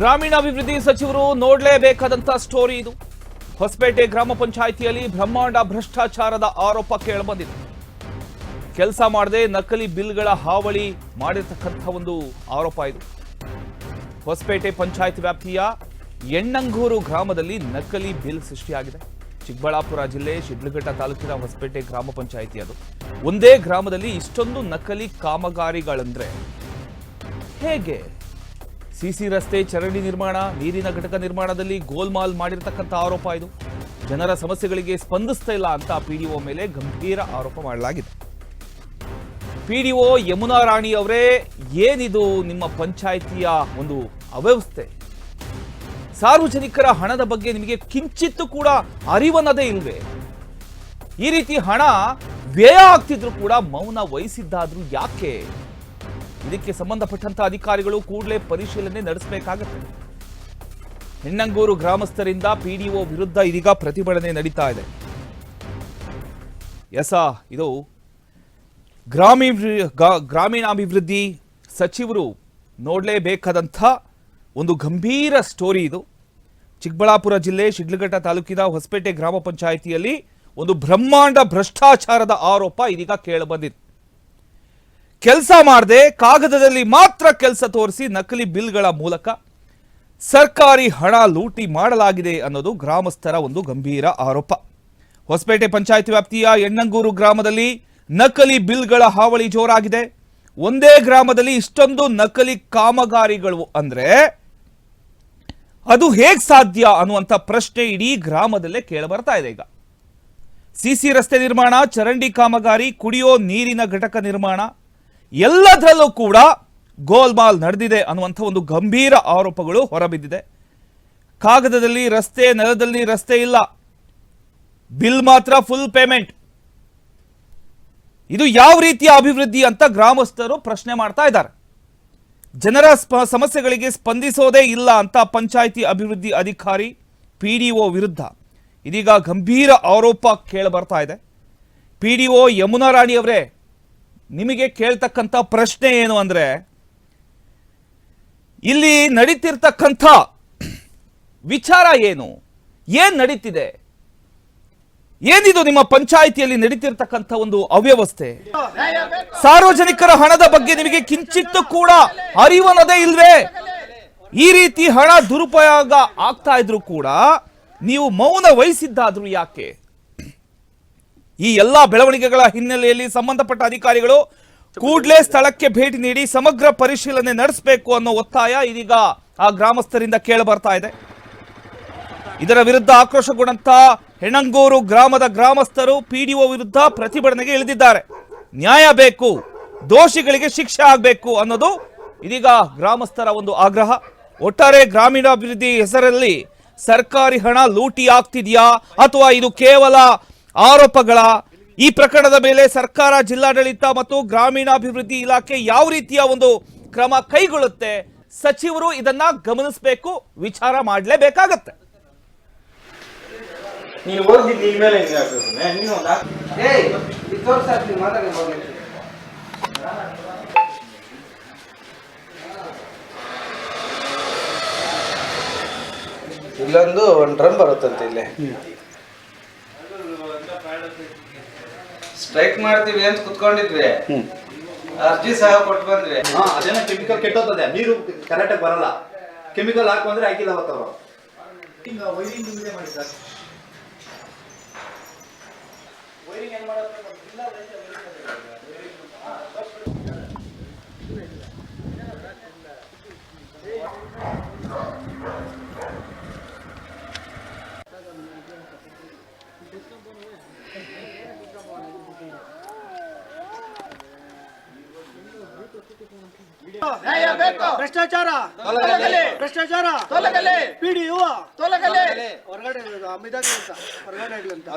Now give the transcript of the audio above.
ಗ್ರಾಮೀಣಾಭಿವೃದ್ಧಿ ಸಚಿವರು ನೋಡಲೇಬೇಕಾದಂತ ಸ್ಟೋರಿ ಇದು. ಹೊಸಪೇಟೆ ಗ್ರಾಮ ಪಂಚಾಯಿತಿಯಲ್ಲಿ ಬ್ರಹ್ಮಾಂಡ ಭ್ರಷ್ಟಾಚಾರದ ಆರೋಪ ಕೇಳಬಂದಿದೆ. ಕೆಲಸ ಮಾಡದೆ ನಕಲಿ ಬಿಲ್ಗಳ ಹಾವಳಿ ಮಾಡಿರ್ತಕ್ಕಂಥ ಒಂದು ಆರೋಪ ಇದು. ಹೊಸಪೇಟೆ ಪಂಚಾಯತ್ ವ್ಯಾಪ್ತಿಯ ಎಣ್ಣಂಗೂರು ಗ್ರಾಮದಲ್ಲಿ ನಕಲಿ ಬಿಲ್ ಸೃಷ್ಟಿಯಾಗಿದೆ. ಚಿಕ್ಕಬಳ್ಳಾಪುರ ಜಿಲ್ಲೆ ಶಿಡ್ಲಘಟ್ಟ ತಾಲೂಕಿನ ಹೊಸಪೇಟೆ ಗ್ರಾಮ ಪಂಚಾಯಿತಿ ಅದು. ಒಂದೇ ಗ್ರಾಮದಲ್ಲಿ ಇಷ್ಟೊಂದು ನಕಲಿ ಕಾಮಗಾರಿಗಳಂದ್ರೆ ಹೇಗೆ? ಸಿಸಿ ರಸ್ತೆ ಚರಂಡಿ ನಿರ್ಮಾಣ, ನೀರಿನ ಘಟಕ ನಿರ್ಮಾಣದಲ್ಲಿ ಗೋಲ್ಮಾಲ್ ಮಾಡಿರತಕ್ಕಂಥ ಆರೋಪ ಇದು. ಜನರ ಸಮಸ್ಯೆಗಳಿಗೆ ಸ್ಪಂದಿಸ್ತಾ ಇಲ್ಲ ಅಂತ ಪಿಡಿಒ ಮೇಲೆ ಗಂಭೀರ ಆರೋಪ ಮಾಡಲಾಗಿದೆ. ಪಿಡಿಒ ಯಮುನಾ ರಾಣಿ ಅವರೇ, ಏನಿದು ನಿಮ್ಮ ಪಂಚಾಯಿತಿಯ ಒಂದು ಅವ್ಯವಸ್ಥೆ? ಸಾರ್ವಜನಿಕರ ಹಣದ ಬಗ್ಗೆ ನಿಮಗೆ ಕಿಂಚಿತ್ತು ಕೂಡ ಅರಿವನ್ನದೇ ಇಲ್ವೇ? ಈ ರೀತಿ ಹಣ ವ್ಯಯ ಆಗ್ತಿದ್ರು ಕೂಡ ಮೌನ ವಹಿಸಿದ್ದಾದ್ರೂ ಯಾಕೆ? ಇದಕ್ಕೆ ಸಂಬಂಧಪಟ್ಟಂತ ಅಧಿಕಾರಿಗಳು ಕೂಡಲೇ ಪರಿಶೀಲನೆ ನಡೆಸಬೇಕಾಗುತ್ತೆ. ಹೆಣ್ಣಂಗೂರು ಗ್ರಾಮಸ್ಥರಿಂದ ಪಿಡಿಒ ವಿರುದ್ಧ ಇದೀಗ ಪ್ರತಿಭಟನೆ ನಡೀತಾ ಇದೆ. ಎಸ, ಇದು ಗ್ರಾಮೀಣ ಗ್ರಾಮೀಣಾಭಿವೃದ್ಧಿ ಸಚಿವರು ನೋಡಲೇಬೇಕಾದಂಥ ಒಂದು ಗಂಭೀರ ಸ್ಟೋರಿ ಇದು. ಚಿಕ್ಕಬಳ್ಳಾಪುರ ಜಿಲ್ಲೆ ಶಿಡ್ಲಘಟ್ಟ ತಾಲೂಕಿನ ಹೊಸಪೇಟೆ ಗ್ರಾಮ ಪಂಚಾಯಿತಿಯಲ್ಲಿ ಒಂದು ಬ್ರಹ್ಮಾಂಡ ಭ್ರಷ್ಟಾಚಾರದ ಆರೋಪ ಇದೀಗ ಕೇಳಬಂದಿದೆ. ಕೆಲಸ ಮಾಡದೆ ಕಾಗದದಲ್ಲಿ ಮಾತ್ರ ಕೆಲಸ ತೋರಿಸಿ ನಕಲಿ ಬಿಲ್ಗಳ ಮೂಲಕ ಸರ್ಕಾರಿ ಹಣ ಲೂಟಿ ಮಾಡಲಾಗಿದೆ ಅನ್ನೋದು ಗ್ರಾಮಸ್ಥರ ಒಂದು ಗಂಭೀರ ಆರೋಪ. ಹೊಸಪೇಟೆ ಪಂಚಾಯತ್ ವ್ಯಾಪ್ತಿಯ ಎಣ್ಣಂಗೂರು ಗ್ರಾಮದಲ್ಲಿ ನಕಲಿ ಬಿಲ್ಗಳ ಹಾವಳಿ ಜೋರಾಗಿದೆ. ಒಂದೇ ಗ್ರಾಮದಲ್ಲಿ ಇಷ್ಟೊಂದು ನಕಲಿ ಕಾಮಗಾರಿಗಳು ಅಂದ್ರೆ ಅದು ಹೇಗ್ ಸಾಧ್ಯ ಅನ್ನುವಂಥ ಪ್ರಶ್ನೆ ಇಡೀ ಗ್ರಾಮದಲ್ಲೇ ಕೇಳಬರ್ತಾ ಇದೆ ಈಗ. ಸಿಸಿ ರಸ್ತೆ ನಿರ್ಮಾಣ, ಚರಂಡಿ ಕಾಮಗಾರಿ, ಕುಡಿಯೋ ನೀರಿನ ಘಟಕ ನಿರ್ಮಾಣ ಎಲ್ಲದರಲ್ಲೂ ಕೂಡ ಗೋಲ್ಮಾಲ್ ನಡೆದಿದೆ ಅನ್ನುವಂಥ ಒಂದು ಗಂಭೀರ ಆರೋಪಗಳು ಹೊರಬಿದ್ದಿದೆ. ಕಾಗದದಲ್ಲಿ ರಸ್ತೆ, ನೆಲದಲ್ಲಿ ರಸ್ತೆ ಇಲ್ಲ. ಬಿಲ್ ಮಾತ್ರ ಫುಲ್ ಪೇಮೆಂಟ್ ಇದು ಯಾವ ರೀತಿಯ ಅಭಿವೃದ್ಧಿ ಅಂತ ಗ್ರಾಮಸ್ಥರು ಪ್ರಶ್ನೆ ಮಾಡ್ತಾ ಇದ್ದಾರೆ. ಜನರ ಸಮಸ್ಯೆಗಳಿಗೆ ಸ್ಪಂದಿಸೋದೇ ಇಲ್ಲ ಅಂತ ಪಂಚಾಯಿತಿ ಅಭಿವೃದ್ಧಿ ಅಧಿಕಾರಿ ಪಿಡಿಒ ವಿರುದ್ಧ ಇದೀಗ ಗಂಭೀರ ಆರೋಪ ಕೇಳಿ ಬರ್ತಾ ಇದೆ ಪಿಡಿಒ ಯಮುನಾ ರಾಣಿ ಅವರೇ ನಿಮಗೆ ಕೇಳ್ತಕ್ಕಂಥ ಪ್ರಶ್ನೆ ಏನು ಅಂದ್ರೆ, ಇಲ್ಲಿ ನಡೀತಿರ್ತಕ್ಕಂಥ ವಿಚಾರ ಏನು? ಏನು ನಡೀತಿದೆ? ಏನಿದು ನಿಮ್ಮ ಪಂಚಾಯಿತಿಯಲ್ಲಿ ನಡೀತಿರ್ತಕ್ಕಂಥ ಒಂದು ಅವ್ಯವಸ್ಥೆ? ಸಾರ್ವಜನಿಕರ ಹಣದ ಬಗ್ಗೆ ನಿಮಗೆ ಕಿಂಚಿತ್ತು ಕೂಡ ಅರಿವನದೇ ಇಲ್ವೇ? ಈ ರೀತಿ ಹಣ ದುರುಪಯೋಗ ಆಗ್ತಾ ಇದ್ರು ಕೂಡ ನೀವು ಮೌನ ವಹಿಸಿದ್ದಾದ್ರೂ ಯಾಕೆ? ಈ ಎಲ್ಲ ಬೆಳವಣಿಗೆಗಳ ಹಿನ್ನೆಲೆಯಲ್ಲಿ ಸಂಬಂಧಪಟ್ಟ ಅಧಿಕಾರಿಗಳು ಕೂಡಲೇ ಸ್ಥಳಕ್ಕೆ ಭೇಟಿ ನೀಡಿ ಸಮಗ್ರ ಪರಿಶೀಲನೆ ನಡೆಸಬೇಕು ಅನ್ನೋ ಒತ್ತಾಯ ಇದೀಗ ಆ ಗ್ರಾಮಸ್ಥರಿಂದ ಕೇಳಿ ಬರ್ತಾ ಇದೆ. ಇದರ ವಿರುದ್ಧ ಆಕ್ರೋಶಗೊಂಡಂತ ಹೆಣಂಗೂರು ಗ್ರಾಮದ ಗ್ರಾಮಸ್ಥರು ಪಿಡಿಒ ವಿರುದ್ಧ ಪ್ರತಿಭಟನೆಗೆ ಇಳಿದಿದ್ದಾರೆ. ನ್ಯಾಯ ಬೇಕು, ದೋಷಿಗಳಿಗೆ ಶಿಕ್ಷೆ ಆಗಬೇಕು ಅನ್ನೋದು ಇದೀಗ ಗ್ರಾಮಸ್ಥರ ಒಂದು ಆಗ್ರಹ. ಒಟ್ಟಾರೆ ಗ್ರಾಮೀಣಾಭಿವೃದ್ಧಿ ಹೆಸರಲ್ಲಿ ಸರ್ಕಾರಿ ಹಣ ಲೂಟಿ ಆಗ್ತಿದೆಯಾ ಅಥವಾ ಇದು ಕೇವಲ ಆರೋಪಗಳ ಈ ಪ್ರಕರಣದ ಮೇಲೆ ಸರ್ಕಾರ ಜಿಲ್ಲಾಡಳಿತ ಮತ್ತು ಗ್ರಾಮೀಣಾಭಿವೃದ್ಧಿ ಇಲಾಖೆ ಯಾವ ರೀತಿಯ ಒಂದು ಕ್ರಮ ಕೈಗೊಳ್ಳುತ್ತೆ ಸಚಿವರು ಇದನ್ನ ಗಮನಿಸಬೇಕು ವಿಚಾರ ಮಾಡಲೇಬೇಕಾಗತ್ತೆ. ಇಲ್ಲೊಂದು ಒಂದು ಡ್ರಮ್ ಬರುತ್ತಂತೆ ಇಲ್ಲಿ. ಸ್ಟ್ರೈಕ್ ಮಾಡ್ತೀವಿ ಅಂತ ಕುತ್ಕೊಂಡಿದ್ವಿ. ಅರ್ಜಿ ಸಹ ಕೊಟ್ಟು ಬಂದ್ವಿ. ಹಾ ಅದೇನೋ ಕೆಮಿಕಲ್ ಕೆಟ್ಟೋಗ್ತದೆ ನೀರು ಕರೆಕ್ಟಾಗಿ ಬರಲ್ಲ. ಕೆಮಿಕಲ್ ಹಾಕು ಅಂದ್ರೆ ಹಾಕಿಲ್ಲ ನ್ಯಾಯ ಬೇಕು. ಭ್ರಷ್ಟಾಚಾರ. ತೊಲಗಲಿ. ಭ್ರಷ್ಟಾಚಾರ. ತೊಲಗಲಿ. ಪಿಡಿಯು ತೊಲಗಲಿ. ಹೊರಗಡೆ ಅಮಿದಾಗ್ಲಿ ಅಂತ. ಹೊರಗಡೆ ಇಡ್ಲಿ ಅಂತ.